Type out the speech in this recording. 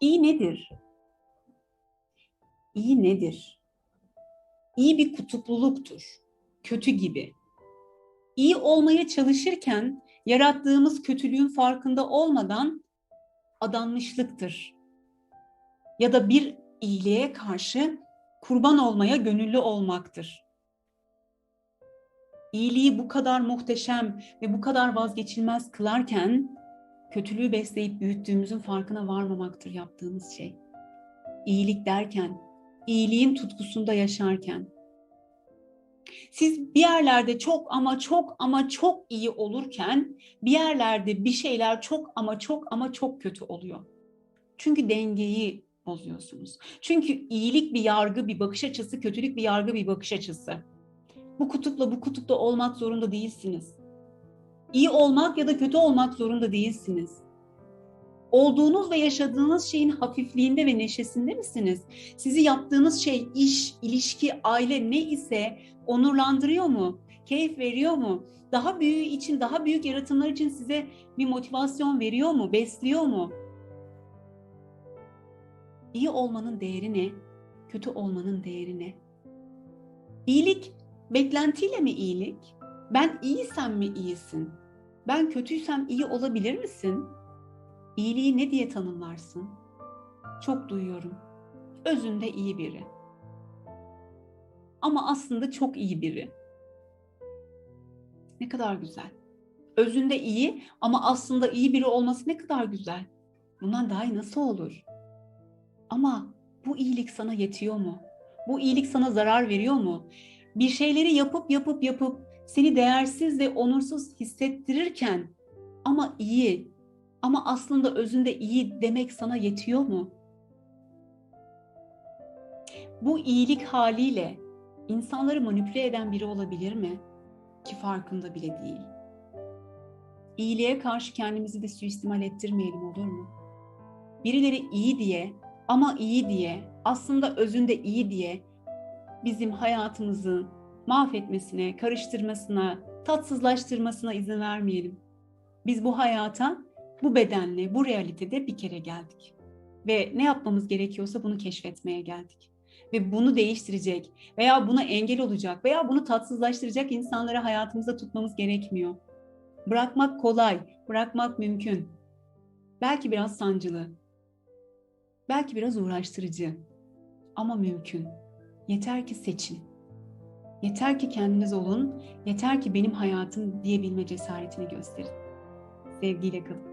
İyi nedir? İyi nedir? İyi bir kutupluluktur. Kötü gibi. İyi olmaya çalışırken yarattığımız kötülüğün farkında olmadan adanmışlıktır. Ya da bir iyiliğe karşı kurban olmaya gönüllü olmaktır. İyiliği bu kadar muhteşem ve bu kadar vazgeçilmez kılarken kötülüğü besleyip büyüttüğümüzün farkına varmamaktır yaptığımız şey. İyilik derken, iyiliğin tutkusunda yaşarken. Siz bir yerlerde çok ama çok ama çok iyi olurken bir yerlerde bir şeyler çok ama çok ama çok kötü oluyor. Çünkü dengeyi bozuyorsunuz. Çünkü iyilik bir yargı, bir bakış açısı, kötülük bir yargı, bir bakış açısı. Bu kutupla bu kutupta olmak zorunda değilsiniz. İyi olmak ya da kötü olmak zorunda değilsiniz. Olduğunuz ve yaşadığınız şeyin hafifliğinde ve neşesinde misiniz? Sizi yaptığınız şey, iş, ilişki, aile ne ise onurlandırıyor mu? Keyif veriyor mu? Daha büyüğü için, daha büyük yaratımlar için size bir motivasyon veriyor mu? Besliyor mu? İyi olmanın değeri ne? Kötü olmanın değeri ne? İyilik beklentiyle mi iyilik? Ben iyiysem mi iyisin? Ben kötüysem iyi olabilir misin? İyiliği ne diye tanımlarsın? Çok duyuyorum. Özünde iyi biri. Ama aslında çok iyi biri. Ne kadar güzel. Özünde iyi ama aslında iyi biri olması ne kadar güzel. Bundan daha iyi nasıl olur? Ama bu iyilik sana yetiyor mu? Bu iyilik sana zarar veriyor mu? Bir şeyleri yapıp yapıp yapıp seni değersiz ve onursuz hissettirirken ama iyi ama aslında özünde iyi demek sana yetiyor mu? Bu iyilik haliyle insanları manipüle eden biri olabilir mi? Ki farkında bile değil. İyiliğe karşı kendimizi de suistimal ettirmeyelim olur mu? Birileri iyi diye ama iyi diye, aslında özünde iyi diye bizim hayatımızı mahvetmesine, karıştırmasına, tatsızlaştırmasına izin vermeyelim. Biz bu hayata bu bedenle, bu realitede bir kere geldik. Ve ne yapmamız gerekiyorsa bunu keşfetmeye geldik. Ve bunu değiştirecek veya buna engel olacak veya bunu tatsızlaştıracak insanları hayatımızda tutmamız gerekmiyor. Bırakmak kolay, bırakmak mümkün. Belki biraz sancılı, belki biraz uğraştırıcı ama mümkün. Yeter ki seçin. Yeter ki kendiniz olun, yeter ki benim hayatım diyebilme cesaretini gösterin. Sevgiyle kalın.